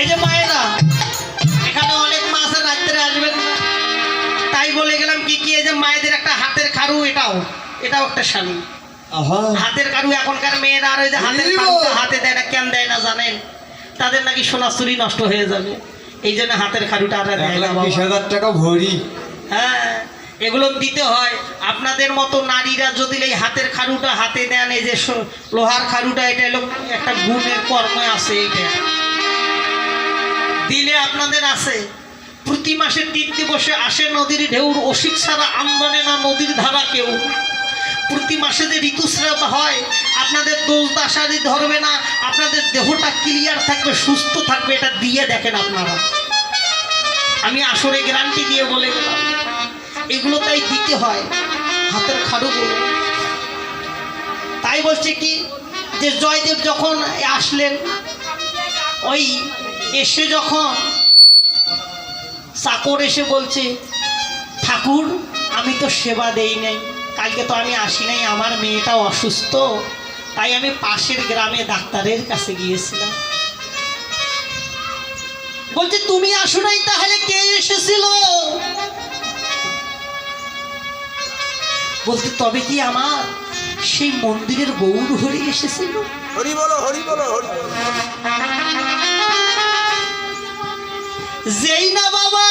এই যে মায়েরা এখানে অনেক মা আছে রাত্রে আসবেন। তাই বলে গেলাম কি কি এই যে মায়েদের একটা হাতের খারু এটাও এটাও একটা স্বামী হাতের কারু এখনকার মেয়েরা আর ওই যে হাতের। হাতে দেয় না কেন দেয় না জানেন? তাদের নাকি সোনা চুরি নষ্ট হয়ে যাবে। এই জন্য হাতের খারুটা আর দেয় না। হাজার টাকা ভরি। হ্যাঁ। এগুলো দিতে হয়। আপনাদের মতো নারীরা যদি এই হাতের খারুটা হাতে দেন এই যে লোহার খারুটা, এটা হলো একটা গুণের কর্ম আছে এটা। দিলে আপনাদের আছে। প্রতি মাসে তিন দিবসে আসে নদীর ঢেউর অসিক ছাড়া আমদানে না নদীর ধারা কেউ। প্রতি মাসে যে ঋতুস্রাব হয়, আপনাদের দোষ দাসারি ধরবে না, আপনাদের দেহটা ক্লিয়ার থাকবে, সুস্থ থাকবে, এটা দিয়ে দেখেন আপনারা। আমি আসলে গ্যারান্টি দিয়ে বলে গেলাম। এগুলো তাই দিতে হয়। হাতের খাড়ুগুলো তাই বলছে কি, যে জয়দেব যখন আসলেন, ওই এসে যখন চাকর এসে বলছে, ঠাকুর, আমি তো সেবা দেই নাই। কালকে তো আমি আসি নাই, আমার মেয়েটা অসুস্থ। তাই আমি পাশের গ্রামে ডাক্তারের কাছে গিয়েছিলাম। বলছে, তুমি আসো নাই তাহলে কে এসেছিল? বলতে তবে কি আমার সেই মন্দিরের গৌর হরি এসেছিল? হরি বলো হরি বলো হরি যেই না বাবা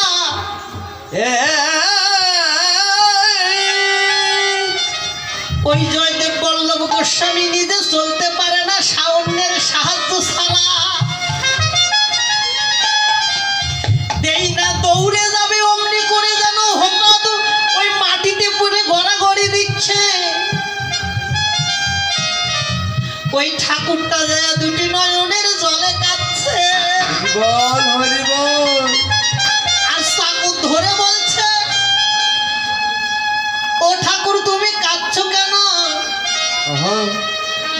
ওই জয়দেব বল্লভ গোস্বামী নিজে চলতে পারে না সাউন্যের সাহায্য ছাড়া। দেই না দৌড়ে ওই ঠাকুরটা যায় দুটি নয়নের জলে কাঁদছে। বল হরি বল আর সাকুর ধরে বলছে ও ঠাকুর তুমি কাঁদছো কেন?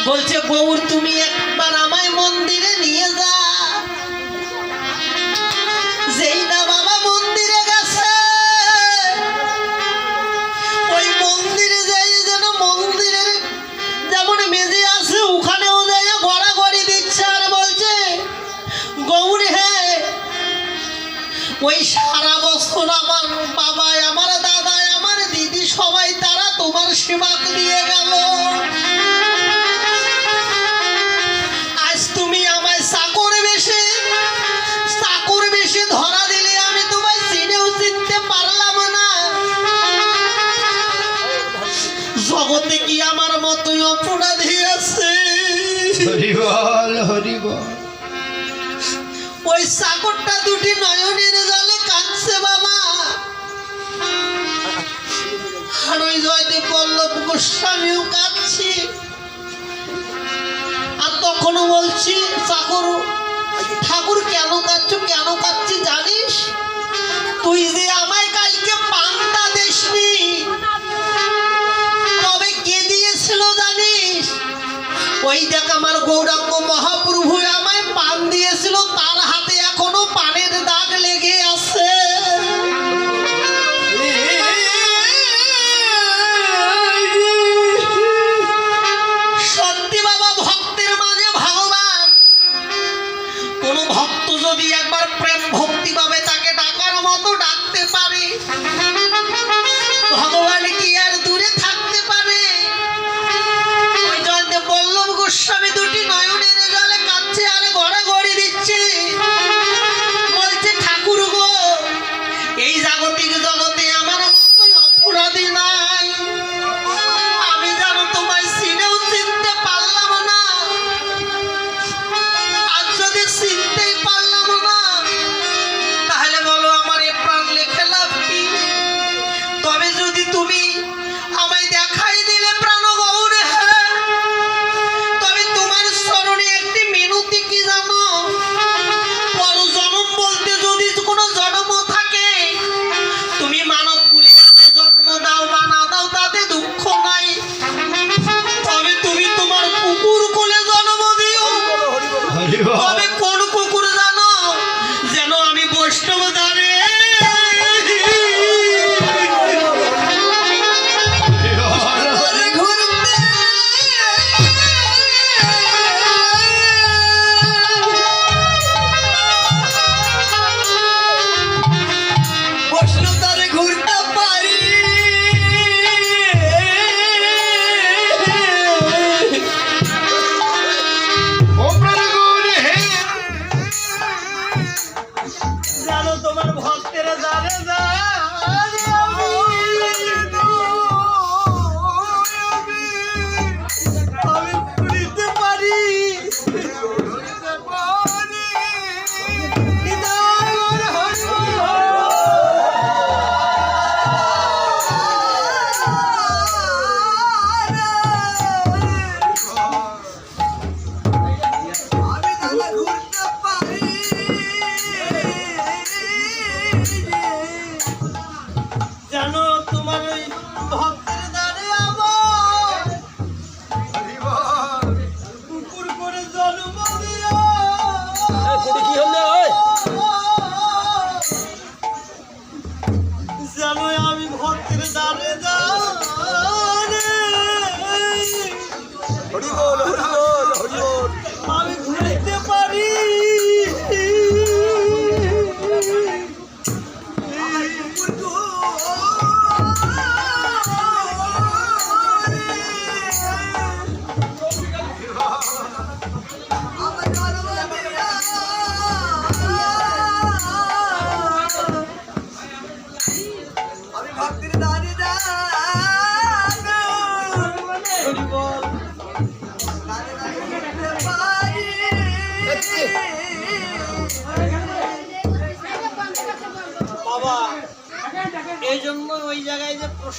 বলছে বউর তুমি একবার আমায় মন্দিরে নিয়ে যা চাকরটা দুটি নয়নের জলে কাঁদছে বাবা। আর ওই জয়দেব বল্লভ গোস্বামীও কাঁদছে। আর তখনও বলছি চাকর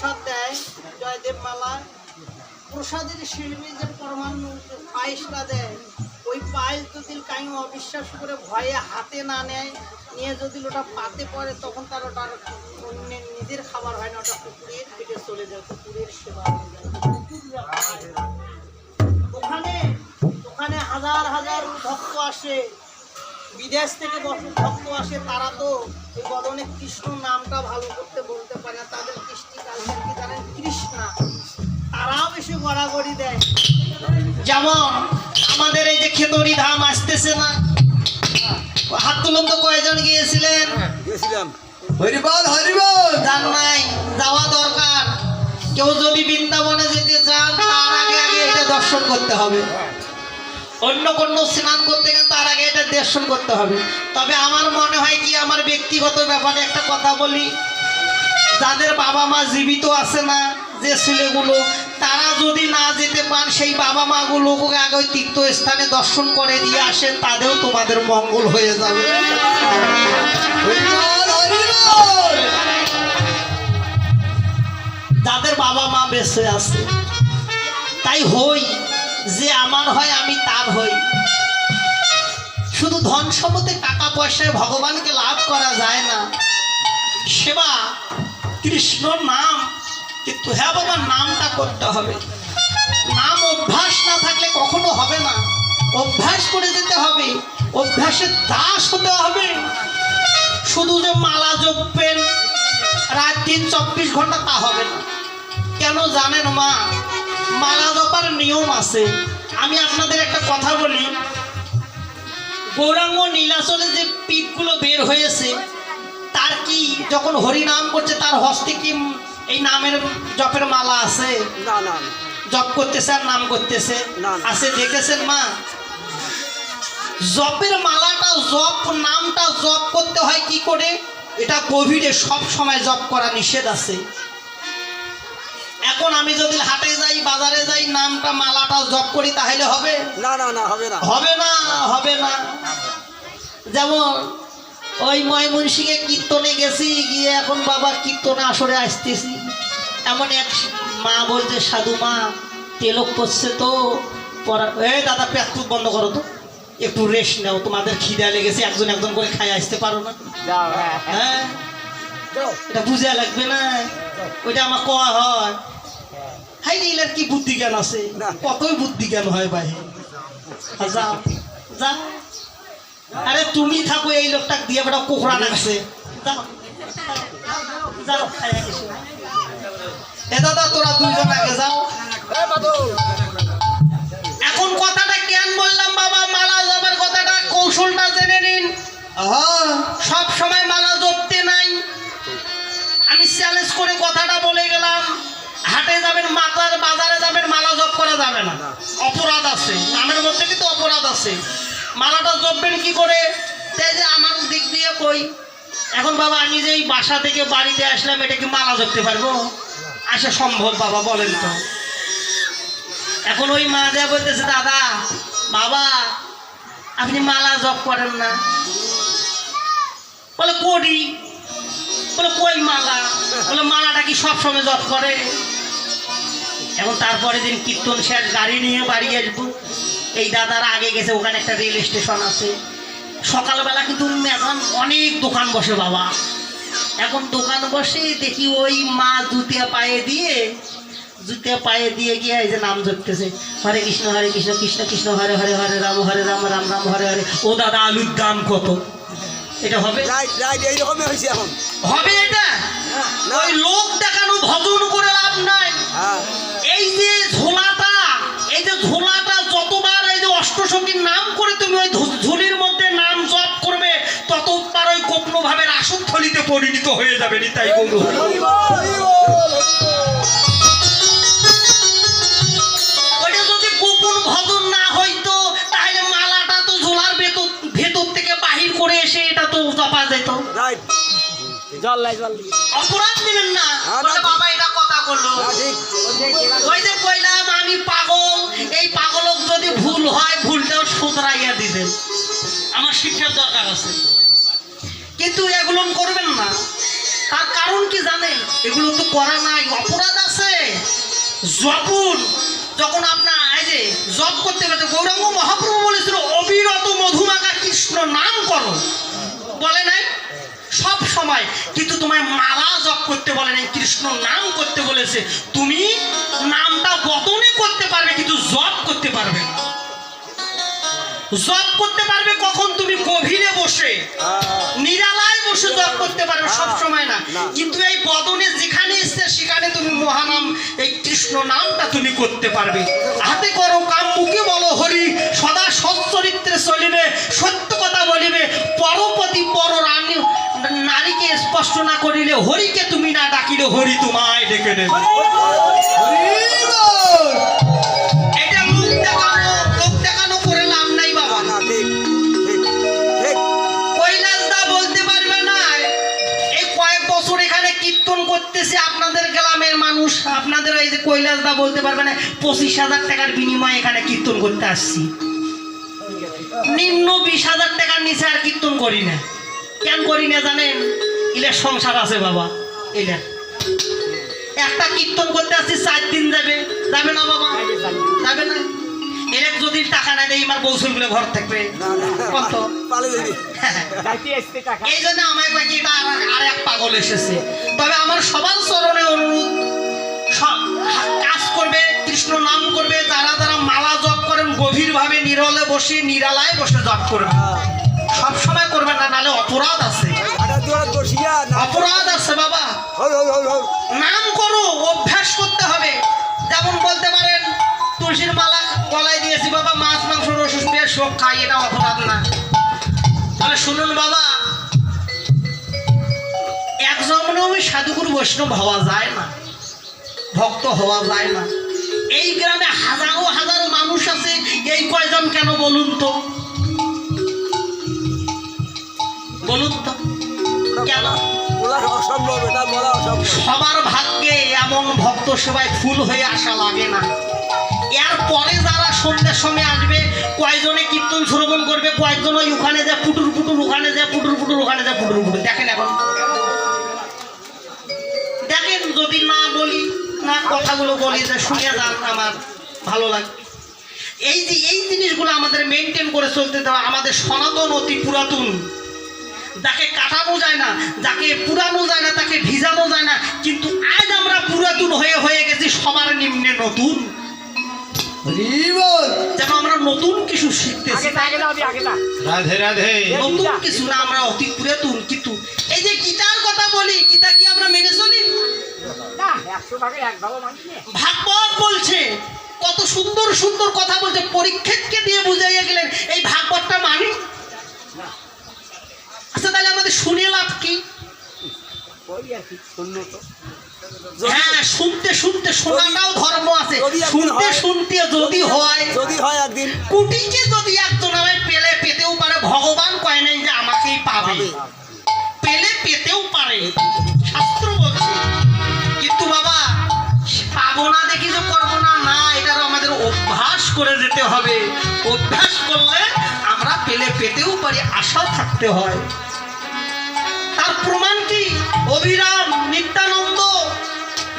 প্রসাদ দেয়, জয়দেব মালা। প্রসাদের শিল্পী যে পরমাণু পায়েসটা দেয়, ওই পায়েস যদি কাই অবিশ্বাস করে ভয়ে হাতে না নেয়। নিয়ে যদি ওটা পাতে পড়ে, তখন তার ওটা নিজের খাবার হয় না, ওটা কুকুরের পেটে চলে যায় কুকুরের সেবা ওখানে ওখানে হাজার হাজার ভক্ত আসে। বিদেশ থেকে ভক্ত আসে তারা তো এই বদনে কৃষ্ণ নামটা ভালো করতে বলতে পারে না তাদের কৃষ্টি কালচার কি জানেন? কৃষ্ণা। তারাও বেশি গড়াগড়ি দেয়। যেমন আমাদের এই যে খেতরি ধাম আসতেছে না হাত তুলন তো কয়জন গিয়েছিলেন? গেছিলাম হরি বল হরি নাই যাওয়া দরকার। কেউ যদি বৃন্দাবনে যেতে চান তার আগে আগে এটা দর্শন করতে হবে। অন্য কোনো স্নান করতে গেলে তার আগে এটা দর্শন করতে হবে। তবে আমার মনে হয় কি, আমার ব্যক্তিগত ব্যাপারে একটা কথা বলি। যাদের বাবা মা জীবিত আছে না, যে ছেলেগুলো, তারা যদি না যেতে পান, সেই বাবা মাগুলোকে আগে ওই তীর্থস্থানে দর্শন করে দিয়ে আসেন তাদেরও তোমাদের মঙ্গল হয়ে যাবে। যাদের বাবা মা বেঁচে আছে, তাই হই যে আমার হয়, আমি তার হই। শুধু ধন সম্পদে টাকা পয়সায় ভগবানকে লাভ করা যায় না। সেবা কৃষ্ণ নাম, কিন্তু হ্যাঁ বাবা, নামটা করতে হবে। নাম অভ্যাস না থাকলে কখনো হবে না। অভ্যাস করে যেতে হবে। অভ্যাসের দাস হতে হবে। শুধু যে মালা জপবেন, রাত দিন চব্বিশ ঘণ্টা তা হবে না। কেন জানেন মা? মালা জপার নিয়ম আছে। আমি আপনাদের একটা কথা বলি। গৌরাঙ্গ নীলাচলে যে পিঠগুলো বের হয়েছে তার কি যখন হরি নাম করছে তার হস্তে কি এই নামের জপের মালা আছে? না না। জপ করতেছে আর নাম করতেছে। আছে দেখেছেন মা? জপের মালাটা জপ নামটা জপ করতে হয় কি করে? এটা কোভিডে সব সময় জপ করা নিষেধ আছে। এখন আমি যদি হাটে যাই বাজারে যাই নামটা মালাটা জপ করি তাহলে হবে? না না না হবে না। হবে না হবে না। যেমন ওই ময়মনসিংহে কীর্তনে গেছি গিয়ে এখন বাবা কীর্তনে আসরে আসতেছি। এমন এক মা বলছে সাধু মা তেলক করছে তো পড়া এই দাদা পেট বন্ধ করো তো। একটু রেস্ট নাও তোমাদের খিদে লেগেছে একজন একজন করে খাই আসতে পারো না। হ্যাঁ হ্যাঁ। যাও এটা বুঝে লাগবে না। ওইটা আমার কোয়া হয়। হাই নীলের কি বুদ্ধি জ্ঞান আছে কতই বুদ্ধি জ্ঞান হয় ভাই। যাও। যা। আরে তুমি থাকো এই লোকটা দিয়ে বেটা কোকড়া লাগছে। এ দাদা তোরা দুইজন আগে যাও। এখন কথাটা কেন বললাম বাবা? মালা জপের কথাটা কৌশলটা জেনে নিন। সব সময় মালা জপতে নাই। আমি চ্যালেঞ্জ করে কথাটা বলে গেলাম হাটে যাবেন মাতার বাজারে যাবেন মালা জপ করা যাবে না। অপরাধ আছে নামের মধ্যে কিন্তু অপরাধ আছে। মালাটা জপবেন কি করে? তাই যে আমার দিক দিয়ে কই এখন বাবা আমি যে এই বাসা থেকে বাড়িতে আসলাম এটা কি মালা জপতে পারব? আসা সম্ভব বাবা বলেন তো। এখন ওই মা যা বলতেছে দাদা বাবা আপনি মালা জপ করেন না। বলে করি। বলে, কই মালা? বলে, মালাটা কি সব সময় জপ করে? এখন তারপরে দিন কীর্তন শেষ, গাড়ি নিয়ে বাড়ি আসব। এই দাদার আগে গেছে, ওখানে একটা রেল স্টেশন আছে। সকালবেলা কিন্তু এখন অনেক দোকান বসে বাবা। এখন দোকান বসে দেখি ওই মা জুতিয়া পায়ে দিয়ে, জুতে পায়ে দিয়ে গিয়ে এই যে নাম জপতেছে হরে কৃষ্ণ হরে কৃষ্ণ কৃষ্ণ কৃষ্ণ, হরে হরে হরে, রাম হরে, রাম রাম রাম, হরে হরে। ও দাদা আলুর দাম কত? এটা হবে? রাইট রাইট এইরকমই হয়েছে এখন। হবে এটা? ওই লোক দেখানো ভজন করে লাভ নাই। হ্যাঁ। এই যে ঝোলাটা এই যে ঝোলাটা যতবার এই যে অষ্টসঙ্গীর নাম করে তুমি ওই ঝুলির মধ্যে নাম জপ করবে ততবার ওই গোপন ভাবে আসন থলিতে পরিণত হয়ে যাবে নিতাই গৌর তো? জপা যেত রাইট জল লাই জল অপরাধ নেবেন না। বলে না, বাবা এটা কথা করল ওই যে কইলাম আমি পাগল। এই পাগলক যদি ভুল হয় ভুলটাও শুধরাইয়া দিবেন। আমার শিক্ষার দরকার আছে। কিন্তু এগুলো করবেন না। তার কারণ কি জানেন? এগুলো তো করা নাই। অপরাধ আছে। যখন যখন আপনার যে জপ করতে পারছে গৌরাঙ্গ মহাপ্রভু বলেছিল অবিরত মধুমাকা কৃষ্ণ নাম করো। বলে সব সময়। কিন্তু তোমায় মালা জপ করতে বলে নাই কৃষ্ণ নাম করতে বলেছে। তুমি নামটা বদনে করতে পারবে কিন্তু জপ করতে পারবে না। জপ করতে পারবে কখন তুমি গভীরে বসে নিরালায় বসে জপ করতে পারবে সব সময় না। না। কিন্তু এই বদনে যেখানে এসছে সেখানে তুমি মহানাম এই কৃষ্ণ নামটা তুমি করতে পারবে। হাতে করো কাম মুখে বলো হরি করিলে হরিকে তুমি না ডাকিলে হরি তোমায় ডেকে নেবে এটা লোক দেখানো লোক দেখানো করে লাভ নাই বাবা। না ঠিক ঠিক ঠিক। কৈলাসদা বলতে পারবে না এই কয়েক বছর এখানে কীর্তন করতেছে আপনাদের গ্রামের মানুষ। আপনাদের এই যে কৈলাসদা বলতে পারবে না পঁচিশ হাজার টাকার বিনিময়ে এখানে কীর্তন করতে আসছি। নিম্ন বিশ হাজার টাকার নিচে আর কীর্তন করি না। কেন করি না জানেন? ইলের সংসার আছে বাবা ইলের একটা কীর্তন করতে আসছি চার দিন যাবে। যাবে না বাবা? যাবে না। এর যদি টাকা না দেয় আমার ঘর থাকবে। কত? এই জন্য আমার কাছে আর এক পাগল এসেছে। তবে আমার সবার চরণে অনুরোধ কাজ করবে কৃষ্ণ নাম করবে যারা যারা মালা জপ করেন গভীরভাবে নিরলে বসে নিরালায় বসে জপ করবে। সব সময় করবে না নালে অপরাধ আছে। অপরাধ আছে বাবা। নাম করো অভ্যাস করতে হবে। যেমন বলতে পারেন তুলসীর মালা গলায় দিয়েছি বাবা মাছ মাংস রসুন খাই এটা অপরাধ না। তাহলে শুনুন বাবা এক সাধুগুরু বৈষ্ণব হওয়া যায় না ভক্ত হওয়া যায় না। এই গ্রামে হাজারো হাজারো মানুষ আছে এই কয়জন কেন বলুন তো? বলুন তো। সবার ভাগ্যে এমন ভক্ত সেবায় ফুল হয়ে আসা লাগে না। এর পরে যারা সন্ধ্যের সময় আসবে, কয়জনে কীর্তন শ্রবণ করবে, কয়েকজন ওই ওখানে যায়, পুটুর পুটুর ওখানে যায়, পুটুর পুটুর ওখানে যায়, পুটুর পুটুর। দেখেন এখন। দেখেন, যদি না বলি, না কথাগুলো বলি, যে শুনে যান আমার, ভালো লাগে। এই যে, এই জিনিসগুলো আমাদের মেনটেন করে চলতে দেওয়া, আমাদের সনাতন অতি পুরাতন। যাকে কাটানো যায় না যাকে পুরানো যায় না তাকে ভিজানো যায় না কিন্তু আজ আমরা পুরাতন হয়ে হয়ে গেছি সবার নিম্নে নতুন। হরি বল যেন আমরা নতুন কিছু শিখতেছি। রাধে রাধে। নতুন কিছু না আমরা অতি পুরাতন কিন্তু এই যে গীতার কথা বলি গীতা কি আমরা মেনে চলি? ভাগবত বলছে কত সুন্দর সুন্দর কথা বলছে পরীক্ষাকে দিয়ে বুঝাইয়া গেলেন এই ভাগবতটা মানি? আচ্ছা তাহলে আমাদের শুনে লাভ কি? হ্যাঁ শুনতে শুনতে শোনাটাও ধর্ম আছে। শুনতে শুনতে যদি হয় যদি হয় একদিন। কুটিকে যদি একজন আমায় পেলে পেতেও পারে ভগবান কয় নাই যে আমাকেই পাবে। পেলে পেতেও পারে। শাস্ত্র বলছে কিন্তু বাবা পাবো না দেখি যে করব না না এটার আমাদের অভ্যাস করে যেতে হবে। অভ্যাস করলে পেলে পেতেও পারি আশা থাকতে হয়। তার প্রমাণ কি? অভিরাম নিত্যানন্দ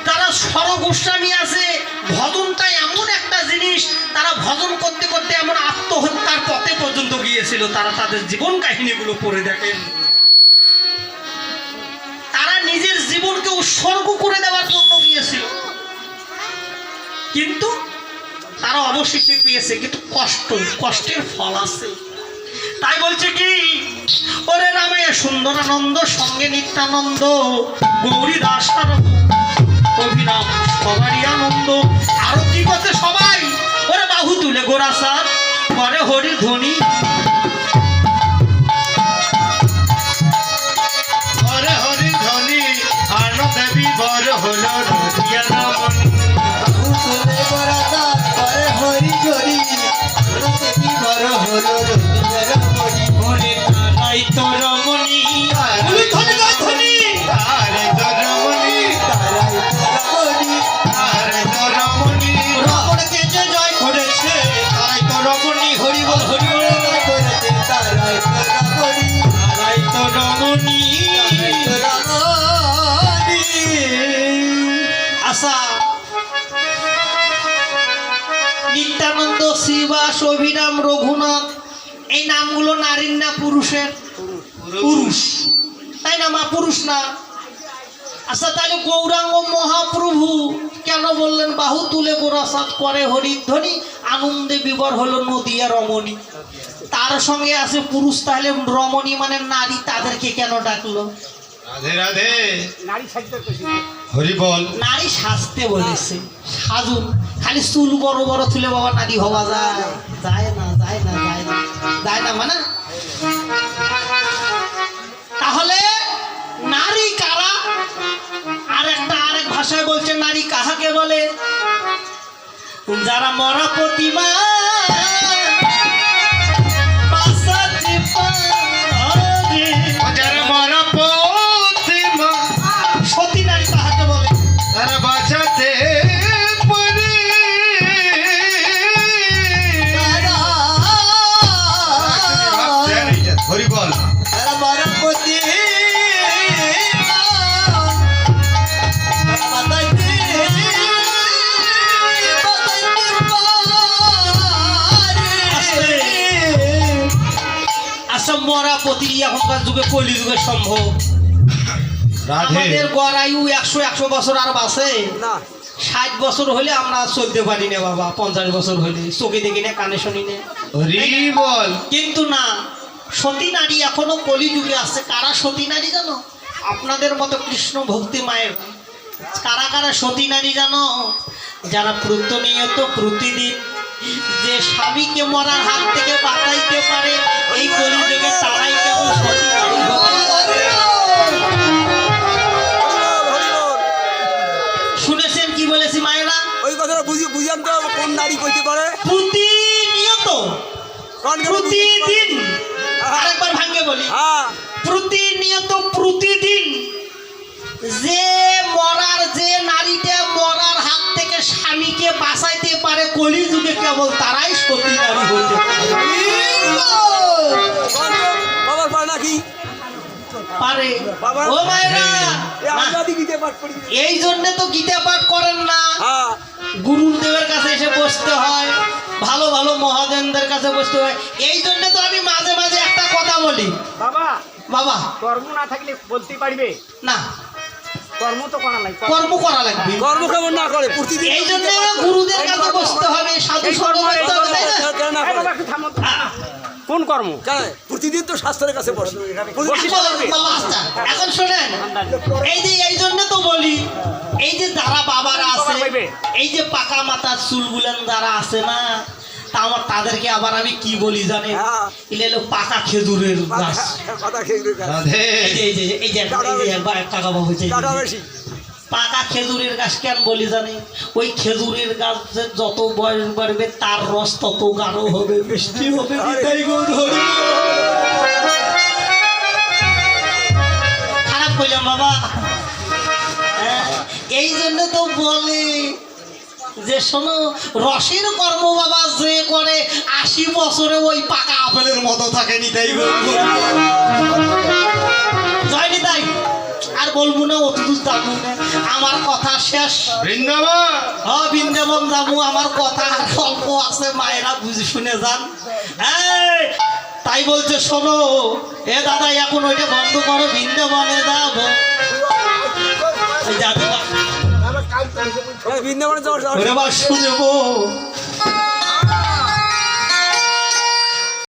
তারা স্বরগোস্বামী আছে। ভজনটা এমন একটা জিনিস তারা ভজন করতে করতে এমন আত্মহত্যার পথে পর্যন্ত গিয়েছিল, তারা তাদের জীবন কাহিনীগুলো পড়ে দেখেন। তারা নিজের জীবনকে উৎসর্গ করে দেওয়ার জন্য গিয়েছিল। কিন্তু তারা অবশেষে পেয়েছে কিন্তু কষ্ট, কষ্টের ফল আছে। তাই বলছে কি? ওরে রামে, সুন্দরানন্দ, সঙ্গে নিত্যানন্দ গৌরী দাস আর অভিরাম সবারই আনন্দ। আরও কি করছে সবাই? ওরে বাহু তুলে গোরাসার করে হরি ধ্বনি। হরে ধ্বনি আন দেবী বর হলো নারীর না পুরুষের? পুরুষ। তাই না মা? পুরুষ না। আচ্ছা তাহলে গৌরাঙ্গ মহাপ্রভু কেন বললেন বাহু তুলে গোরাসাত করে হরিধ্বনি আনন্দে বিবর হলো নদিয়া রমণী। তার সঙ্গে আছে পুরুষ তাহলে রমণী মানে নারী তাদেরকে কেন ডাকলো? রাধে রাধে। হরি বল। নারী সাজতে বলেছে। সাজুন খালি চুল বড় বড় তুলে বাবা নারী হওয়া যায়। যায় না যায় না। তাহলে নারী কারা? আর একটা আরেক ভাষায় বলছে নারী কাহাকে বলে? যারা মরা প্রতিমা প্রতি যুগে কলি যুগের সম্ভব। রাধে। আমাদের গড় আয়ু একশো একশো বছর আর বাসে ষাট বছর হলে আমরা চলতে পারি না বাবা পঞ্চাশ বছর হলে। চোখে দেখি না কানে শুনি না। হরি বল কিন্তু না সতী নারী এখনও কলিযুগে আছে। কারা সতী নারী জানো? আপনাদের মতো কৃষ্ণ ভক্তি মায়ের। কারা কারা সতী নারী জানো? যারা প্রতিনিয়ত প্রতিদিন যে স্বামীকে মরার হাত থেকে বাঁচাইতে পারে এই কলিযুগে তারাই কেবল। শুনেছেন কি বলেছি মায়েরা? ওই কথাটা বুঝি বুঝান তো কোন নারী কইতে পারে? প্রতিনিয়ত প্রতিদিন। আরেকবার ভাঙ্গে বলি। কেবল তারাই সতী নারী হইতে বাবার পার নাকি? পারে। ও মায়েরা! এই জন্য তো গীতা পাঠ করেন না। হ্যাঁ। গুরুদেবের কাছে এসে বসতে হয়। ভালো ভালো মহাজনদের কাছে বসতে হয়। এই জন্য তো আমি মাঝে মাঝে একটা কথা বলি। বাবা বাবা। কর্ম না থাকলে বলতে পারবে? না। কর্ম তো করা নাই কর্ম করা লাগবে। কর্ম কেমন না করে? প্রতিদিন এই জন্য গুরুদের কাছে বসতে হবে সাধু হবে? কেন কর্ম? কেন? প্রতিদিন তো শাস্ত্রের কাছে বসে। এখন শোনেন এই যে এই জন্য তো বলি এই যে যারা বাবারা আছে এই যে পাকা মাথার চুলগুলেন যারা আছে না তা আমার তাদেরকে আবার আমি কি বলি হ্যাঁ। এলে হলো পাকা খেজুরের গাছ। এই যে পাকা খেজুরের গাছ কেন বলি জানি ওই খেজুরের গাছের যত বয়স বাড়বে তার রস তত গাঢ় হবে মিষ্টি হবে। খারাপ কইলাম বাবা। হ্যাঁ, এই জন্য তো বলে। যে শোনো রসের কর্ম বাবা যে করে আশি বছরে ওই পাকা আপেলের মতো থাকে নিতাই জয় নিতাই। আর বলব না অতদূর যাব। আমার কথা শেষ। বৃন্দাবন! হ বৃন্দাবন যাব। আমার কথা আর অল্প আছে মায়েরা বুঝে শুনে যান। তাই বলছে শোনো এ দাদা এখন ওইটা বন্ধ করো বৃন্দাবনে যাব যাবে। বৃন্দাবনে যাওয়ার